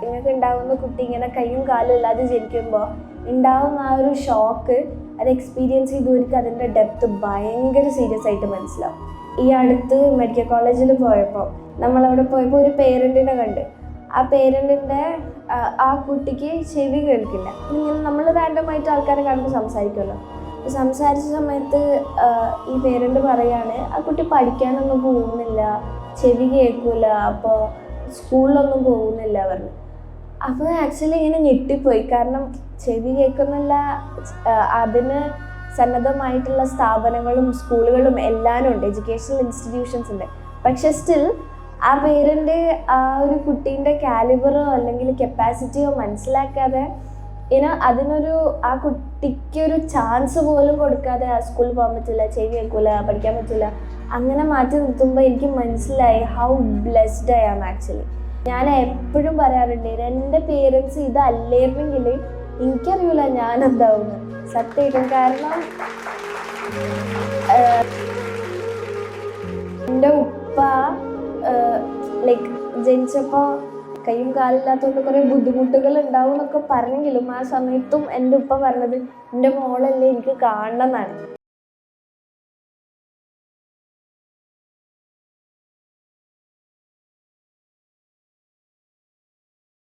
നിങ്ങൾക്ക് ഉണ്ടാവുന്ന കുട്ടി ഇങ്ങനെ കൈയും കാലും ഇല്ലാതെ ജനിക്കുമ്പോൾ ഉണ്ടാവുന്ന ആ ഒരു ഷോക്ക് അത് എക്സ്പീരിയൻസ് ചെയ്തവർക്ക് അതിന്റെ ഡെപ്ത് ഭയങ്കര സീരിയസ് ആയിട്ട് മനസ്സിലാവും. ഈ അടുത്ത് മെഡിക്കൽ കോളേജിൽ പോയപ്പോൾ നമ്മളവിടെ പോയപ്പോൾ ഒരു പേരന്റിനെ കണ്ട്. ആ പേരന്റിന്റെ ആ കുട്ടിക്ക് ചെവി കേൾക്കില്ല. ഇങ്ങനെ നമ്മൾ റാൻഡമായിട്ട് ആൾക്കാരെ കാണുമ്പോൾ സംസാരിക്കുമല്ലോ. അപ്പോൾ സംസാരിച്ച സമയത്ത് ഈ പേരന്റ് പറയാണ് ആ കുട്ടി പഠിക്കാനൊന്നും പോകുന്നില്ല ചെവി കേൾക്കില്ല അപ്പോൾ സ്കൂളിലൊന്നും പോകുന്നില്ല പറഞ്ഞു. അപ്പോൾ ആക്ച്വലി ഇങ്ങനെ ഞെട്ടിപ്പോയി. കാരണം ചെവി കേൾക്കുന്നില്ല അതിന് സന്നദ്ധമായിട്ടുള്ള സ്ഥാപനങ്ങളും സ്കൂളുകളും എല്ലാം ഉണ്ട്. എഡ്യൂക്കേഷണൽ ഇൻസ്റ്റിറ്റ്യൂഷൻസ് ഉണ്ട്. പക്ഷെ സ്റ്റിൽ ആ പേരന്റെ ആ ഒരു കുട്ടീന്റെ കാലിബറോ അല്ലെങ്കിൽ കപ്പാസിറ്റിയോ മനസ്സിലാക്കാതെ ഇനോ അതിനൊരു ആ കുട്ടിക്കൊരു ചാൻസ് പോലും കൊടുക്കാതെ ആ സ്കൂളിൽ പോകാൻ പറ്റില്ല ചെവി കേൾക്കൂല പഠിക്കാൻ പറ്റില്ല. അങ്ങനെ മാറ്റി നിർത്തുമ്പോൾ എനിക്ക് മനസ്സിലായി how blessed I am actually ഞാൻ എപ്പോഴും പറയാറുണ്ട് എന്റെ പേരൻസ് ഇതല്ലായിരുന്നെങ്കിൽ എനിക്കറിയില്ല ഞാൻ എന്താവുന്നു സത്യമായിട്ടും കാരണം എന്റെ ഉപ്പ ലൈക്ക് ജനിച്ചപ്പോൾ കൈയും കാലില്ലാത്തതുകൊണ്ട് കുറേ ബുദ്ധിമുട്ടുകൾ ഉണ്ടാവും എന്നൊക്കെ പറഞ്ഞെങ്കിലും ആ സമയത്തും എന്റെ ഉപ്പ പറഞ്ഞത് എന്റെ മോളല്ലേ എനിക്ക് കാണണം എന്നാണ്.